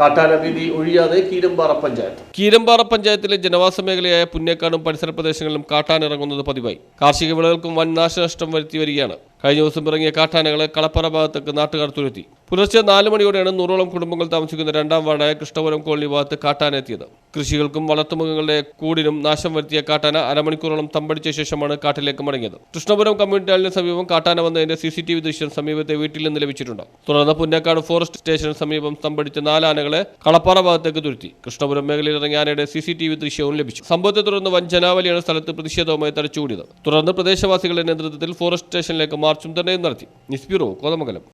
കാട്ടാന ഒഴിയാതെ കീരമ്പാറ പഞ്ചായത്ത്. കീരമ്പാറ പഞ്ചായത്തിലെ ജനവാസ മേഖലയായ പുന്നേക്കാടും പരിസര പ്രദേശങ്ങളിലും കാട്ടാനിറങ്ങുന്നത് പതിവായി. കാർഷിക വിളകൾക്കും വൻ നാശനഷ്ടം വരുത്തി വരികയാണ്. കഴിഞ്ഞ ദിവസം ഇറങ്ങിയ കാട്ടാനകളെ കളപ്പറ ഭാഗത്തേക്ക് നാട്ടുകാർ തുരത്തി. പുലർച്ചെ നാല് മണിയോടെയാണ് നൂറോളം കുടുംബങ്ങൾ താമസിക്കുന്ന രണ്ടാം വാർഡായ കൃഷ്ണപുരം കോളനി ഭാഗത്ത് കാട്ടാന എത്തിയത്. കൃഷികൾക്കും വളർത്തുമൃഗങ്ങളുടെ കൂടിനും നാശം വരുത്തിയ കാട്ടാന അരമണിക്കൂറോളം തമ്പടിച്ച ശേഷമാണ് കാട്ടിലേക്ക് മടങ്ങിയത്. കൃഷ്ണപുരം കമ്മ്യൂണിറ്റി ഹാളിന് സമീപം കാട്ടാന വന്നതിന്റെ സി സി ടി വി ദൃശ്യം സമീപത്തെ വീട്ടിൽ നിന്ന് ലഭിച്ചിട്ടുണ്ട്. തുടർന്ന് പുന്നേക്കാട് ഫോറസ്റ്റ് സ്റ്റേഷന് സമീപം തമ്പടിച്ച നാലാനകളെ കളപ്പാറ ഭാഗത്തേക്ക് തുരുത്തി. കൃഷ്ണപുരം മേഖലയിൽ ഇറങ്ങിയ ആനയുടെ സി സി ടി വി ദൃശ്യവും ലഭിച്ചു. സംഭവത്തെ തുടർന്ന് വൻ ജനാവലിയാണ് സ്ഥലത്ത് പ്രതിഷേധവുമായി തടച്ചുകൂടിയത് തുടർന്ന് പ്രദേശവാസികളുടെ നേതൃത്വത്തിൽ ഫോറസ്റ്റ് സ്റ്റേഷനിലേക്ക് മാർച്ചും തന്നെ നടത്തി. ന്യൂസ് കോതമംഗലം.